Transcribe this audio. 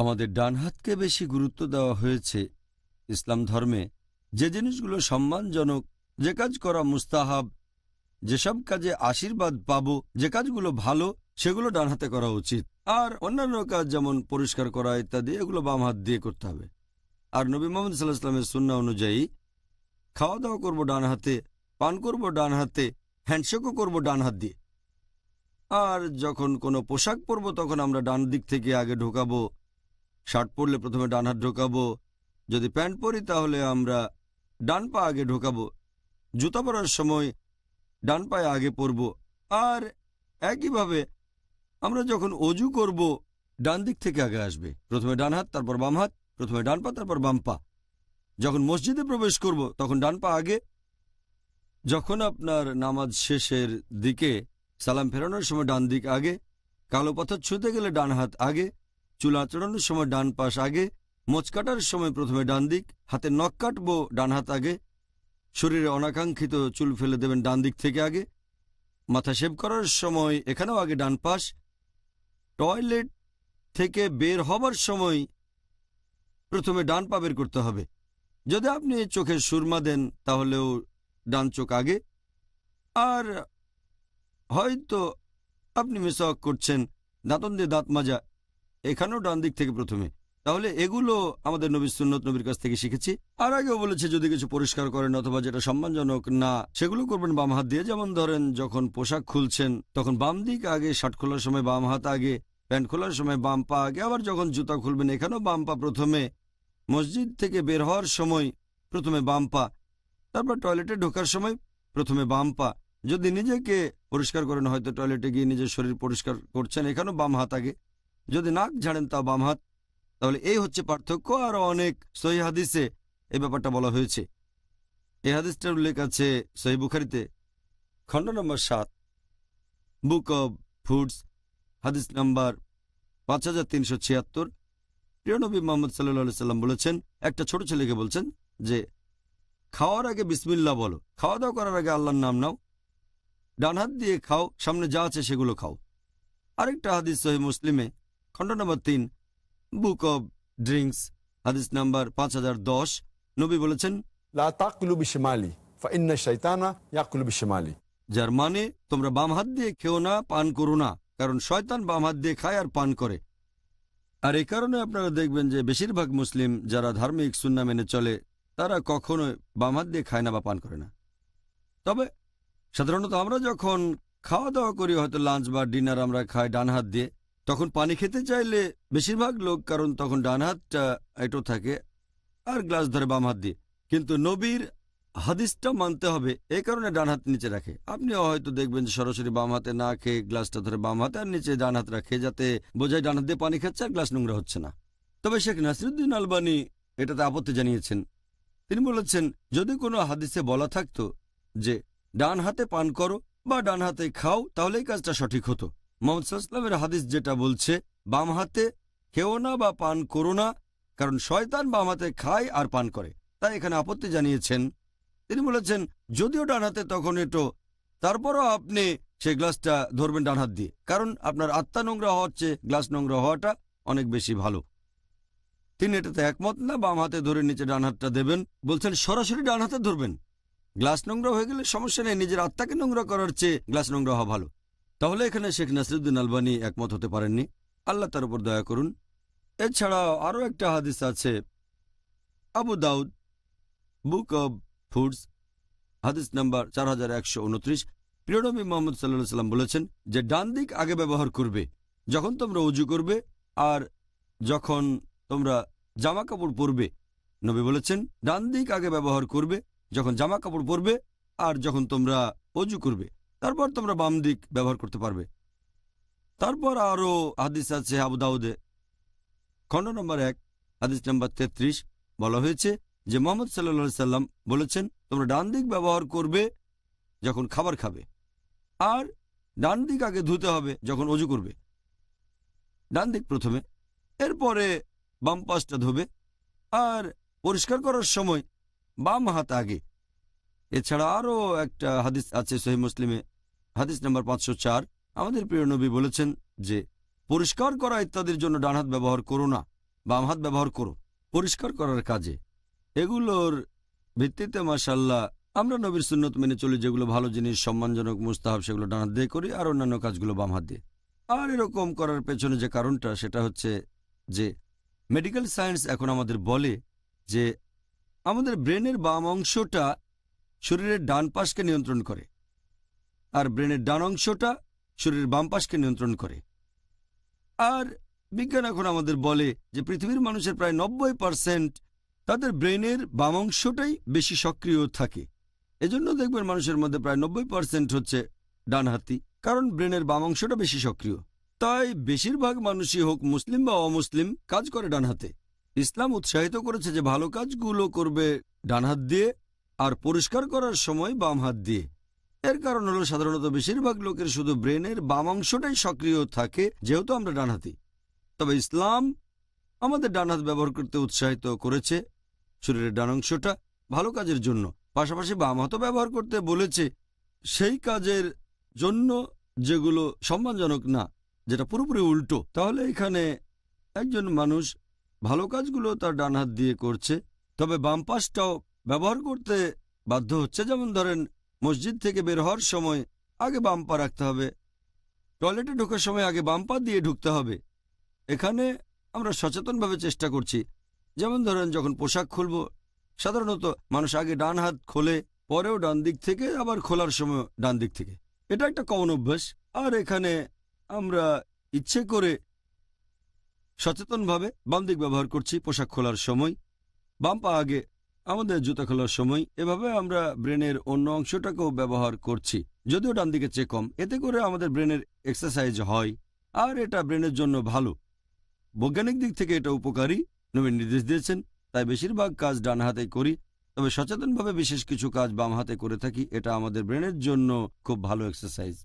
আমাদের ডান হাতকে বেশি গুরুত্ব দেওয়া হয়েছে ইসলাম ধর্মে। যে জিনিসগুলো সম্মানজনক, যে কাজ করা মুস্তাহাব, যেসব কাজে আশীর্বাদ পাব, যে কাজগুলো ভালো, সেগুলো ডান হাতে করা উচিত। আর অন্যান্য কাজ যেমন পরিষ্কার করা ইত্যাদি, এগুলো বাম হাত দিয়ে করতে হবে। আর নবী মোহাম্মদ সাল্লাহ ইসলামের সুন্না অনুযায়ী খাওয়া দাওয়া করব ডান হাতে পান করব ডান হাতে হ্যান্ডশেকও করব ডান হাত দিয়ে। আর যখন কোনো পোশাক পরব, তখন আমরা ডান দিক থেকে আগে ঢোকাবো শার্ট পরলে প্রথমে ডান হাত ঢোকাবো। যদি প্যান্ট পরি তাহলে আমরা ডান পা আগে ঢোকাবো। জুতা পরার সময় ডান পায়ে আগে পরব। আর একইভাবে আমরা যখন অজু করব, ডান দিক থেকে আগে আসবে। প্রথমে ডান হাত, তারপর বাম হাত, প্রথমে ডান পা, তারপর বাম পা। যখন মসজিদে প্রবেশ করব, তখন ডান পা আগে। যখন আপনার নামাজ শেষের দিকে সালাম ফেরানোর সময় ডান দিক আগে, কালো পাথর ছুঁতে গেলে ডান হাত আগে। চুল আঁচড়ানোর সময় ডান পাশ আগে, মোচ কাটার সময় প্রথমে ডান দিক, হাতে নখ কাটবো ডান হাত আগে। শরীরে অনাকাঙ্ক্ষিত চুল ফেলে দেবেন ডান দিক থেকে আগে। মাথা শেভ করার সময় এখানেও আগে ডান পাশ। টয়লেট থেকে বের হবার সময় প্রথমে ডান পা বের করতে হবে। যদি আপনি চোখে সুরমা দেন, তাহলেও ডান চোখ আগে। আর হয়তো আপনি মিসওয়াক করছেন, দাঁতন দিয়ে দাঁত মাজা এখানেও ডান দিক থেকে প্রথমে। তাহলে এগুলো আমাদের নবী সুন্নত নবীর কাছ থেকে শিখেছি। আর আগেও বলেছে, যদি কিছু পরিষ্কার করেন অথবা যেটা সম্মানজনক না, সেগুলো করবেন বাম হাত দিয়ে। যেমন ধরেন, যখন পোশাক খুলছেন, তখন বাম দিক আগে, শার্ট খোলার সময় বাম হাত আগে, প্যান্ট খোলার সময় বাম পা আগে, আবার যখন জুতা খুলবেন, এখানেও বাম পা প্রথমে। মসজিদ থেকে বের হওয়ার সময় প্রথমে বাম পা, তারপর টয়লেটে ঢোকার সময় প্রথমে বাম পা। যদি নিজেকে পরিষ্কার করেন, হয়তো টয়লেটে গিয়ে নিজের শরীর পরিষ্কার করছেন, এখানেও বাম হাত আগে। যদি নাক ঝাড়েন তা বাম হাত। তাহলে এই হচ্ছে পার্থক্য, আর অনেক সহি হাদিসে এই ব্যাপারটা বলা হয়েছে। এই হাদিসটার উল্লেখ আছে সহি বুখারিতে, খণ্ড নম্বর সাত, বুক অব ফুডস, হাদিস নাম্বার পাঁচ হাজার তিনশো ছিয়াত্তর। প্রিয়নবী মোহাম্মদ সাল্লা সাল্লাম বলেছেন, একটা ছোট ছেলেকে বলছেন যে, খাওয়ার আগে বিসমিল্লা বলো, খাওয়া দাওয়া করার আগে আল্লাহর নাম নাও। ডান হাত দিয়ে খাও, সামনে যা আছে সেগুলো খাও। আরেকটা হাদিস সহি মুসলিমে খণ্ড নম্বর তিন বুক অব ড্রিঙ্কস হাদিস নাম্বার পাঁচ হাজার দশ। নবী বলেছেন যার মানে তোমরা বাম হাত দিয়ে খেও না পান করো না কারণ শয়তান বাম হাত দিয়ে খায় আর পান করে। আর এই কারণে আপনারা দেখবেন যে বেশিরভাগ মুসলিম যারা ধার্মিক সুন্না মেনে চলে তারা কখনো বাম হাত দিয়ে খায় না বা পান করে না। তবে সাধারণত আমরা যখন খাওয়া দাওয়া করি হয়তো লাঞ্চ বা ডিনার আমরা খাই ডান হাত দিয়ে তখন পানি খেতে চাইলে বেশিরভাগ লোক, কারণ তখন ডান হাতটা এটো থাকে আর গ্লাস ধরে বাম হাত দিয়ে। কিন্তু নবীর হাদিসটা মানতে হবে, এ কারণে ডান হাত নিচে রাখে। আপনি হয়তো দেখবেন যে সরাসরি বাম হাতে না খেয়ে গ্লাসটা ধরে বাম হাতে আর নিচে ডান হাত রাখে, যাতে বোঝায় ডান হাত দিয়ে পানি খাচ্ছে আর গ্লাস নোংরা হচ্ছে না। তবে শেখ নাসিরুদ্দিন আলবানি এটাতে আপত্তি জানিয়েছেন। তিনি বলেছেন, যদি কোনো হাদিসে বলা থাকতো যে ডান হাতে পান করো বা ডান হাতে খাও তাহলে এই কাজটা সঠিক হতো। মোহাম্মদ হাদিস যেটা বলছে, বাম হাতে খেও না বা পান করো না, কারণ শয়তান বাম হাতে খায় আর পান করে। তাই এখানে আপত্তি জানিয়েছেন। তিনি বলেছেন, যদিও ডান হাতে, তখন এটো, তারপরও আপনি সেই গ্লাসটা ধরবেন ডান হাত দিয়ে, কারণ আপনার আত্মা নোংরা হওয়ার চেয়ে গ্লাস নোংরা হওয়াটা অনেক বেশি ভালো। তিনি এটাতে একমত না, বাম হাতে ধরে নিচে ডান হাতটা দেবেন, বলছেন, সরাসরি ডান হাতে ধরবেন। গ্লাস নোংরা হয়ে গেলে সমস্যা নেই, নিজের আত্মাকে নোংরা করার চেয়ে গ্লাস নোংরা হওয়া ভালো। তাহলে এখানে শেখ নাসরুদ্দিন আলবানি একমত হতে পারেননি। আল্লাহ তার উপর দয়া করুন। এছাড়াও আরও একটা হাদিস আছে। Abu Dawud, book of foods, হাদিস নাম্বার চার হাজার একশো উনত্রিশ। প্রিয়নবী মোহাম্মদ সাল্লাহ সাল্লাম বলেছেন যে, ডান দিক আগে ব্যবহার করবে, যখন তোমরা উজু করবে, আর যখন তোমরা জামা কাপড় পরবে। নবী বলেছেন, ডান দিক আগে ব্যবহার করবে, যখন জামা কাপড় পরবে, আর যখন তোমরা অজু করবে। তারপর তোমরা বাম দিক ব্যবহার করতে পারবে। তারপর আরও হাদিস আছে আবু দাউদে। খণ্ড নম্বর এক, হাদিস নম্বর তেত্রিশ বলা হয়েছে যে মোহাম্মদ সাল্লা সাল্লাম বলেছেন, তোমরা ডান দিক ব্যবহার করবে যখন খাবার খাবে আর ডান দিক আগে ধুতে হবে যখন অজু করবে। ডান দিক প্রথমে, এরপরে বাম পাশটা ধোবে আর পরিষ্কার করার সময় বাম হাত আগে এছাড়া আরও একটা হাদিস আছে সহি মুসলিমে, হাদিস নাম্বার পাঁচশো চার। আমাদের প্রিয় নবী বলেছেন যে, পরিষ্কার করা ইত্যাদির জন্য ডান হাত ব্যবহার করো না, বাম হাত ব্যবহার করো, পরিষ্কার করার কাজে। এগুলোর ভিত্তিতে মাসাল্লাহ আমরা নবীর সুন্নত মেনে চলি, যেগুলো ভালো জিনিস, সম্মানজনক, মুস্তাহাব, সেগুলো ডান হাত দিয়ে করি, আর অন্যান্য কাজগুলো বাম হাত দিয়ে। আর এরকম করার পেছনে যে কারণটা, সেটা হচ্ছে যে মেডিকেল সায়েন্স এখন আমাদের বলে যে, আমাদের ব্রেনের বাম অংশটা শরীরের ডান পাশকে নিয়ন্ত্রণ করে, আর ব্রেনের ডান অংশটা শরীরের বাম পাশকে নিয়ন্ত্রণ করে। আর বিজ্ঞান এখন আমাদের বলে যে পৃথিবীর মানুষের প্রায় নব্বই পার্সেন্ট তাদের ব্রেনের বাম অংশটাই বেশি সক্রিয় থাকে। এজন্য দেখবেন মানুষের মধ্যে প্রায় নব্বই পার্সেন্ট হচ্ছে ডানহাতি কারণ ব্রেনের বাম অংশটা বেশি সক্রিয়। তাই বেশিরভাগ মানুষই হোক মুসলিম বা অমুসলিম কাজ করে ডানহাতে ইসলাম উৎসাহিত করেছে যে ভালো কাজগুলো করবে ডান হাত দিয়ে আর পরিষ্কার করার সময় বাম হাত দিয়ে। এর কারণ হলো সাধারণত বেশিরভাগ লোকের শুধু ব্রেনের বাম অংশটাই সক্রিয় থাকে, যেহেতু আমরা ডানহাতি। তবে ইসলাম আমাদের ডান হাত ব্যবহার করতে উৎসাহিত করেছে শরীরের ডান অংশটা ভালো কাজের জন্য। পাশাপাশি বাম হাতও ব্যবহার করতে বলেছে সেই কাজের জন্য যেগুলো সম্মানজনক না, যেটা পুরোপুরি উল্টো। তাহলে এখানে একজন মানুষ ভালো কাজগুলো তার ডান হাত দিয়ে করছে, তবে বাম পাশটাও ব্যবহার করতে বাধ্য হচ্ছে যেমন ধরেন মসজিদ থেকে বের হওয়ার সময় আগে বাম পা রাখতে হবে। টয়লেটে ঢোকার সময় আগে বাম পা দিয়ে ঢুকতে হবে। এখানে আমরা সচেতনভাবে চেষ্টা করছি। যেমন ধরেন যখন পোশাক খুলব, সাধারণত মানুষ আগে ডান হাত খোলে, পরেও ডান দিক থেকে, আবার খোলার সময় ডান দিক থেকে। এটা একটা কমন অভ্যাস। আর এখানে আমরা ইচ্ছে করে সচেতনভাবে বাম দিক ব্যবহার করছি পোশাক খোলার সময়। বাম পা আগে আমাদের জুতা খোলার সময় এভাবে আমরা ব্রেনের অন্য অংশটাকেও ব্যবহার করছি। যদিও ডান দিকে চেয়ে কম, এতে করে আমাদের ব্রেনের এক্সারসাইজ হয়, আর এটা ব্রেনের জন্য ভালো। বৈজ্ঞানিক দিক থেকে এটা উপকারী, নবীন নির্দেশ দিয়েছেন, তাই বেশিরভাগ কাজ ডান হাতে করি, তবে সচেতনভাবে বিশেষ কিছু কাজ বাম হাতে করে থাকি, এটা আমাদের ব্রেনের জন্য খুব ভালো এক্সারসাইজ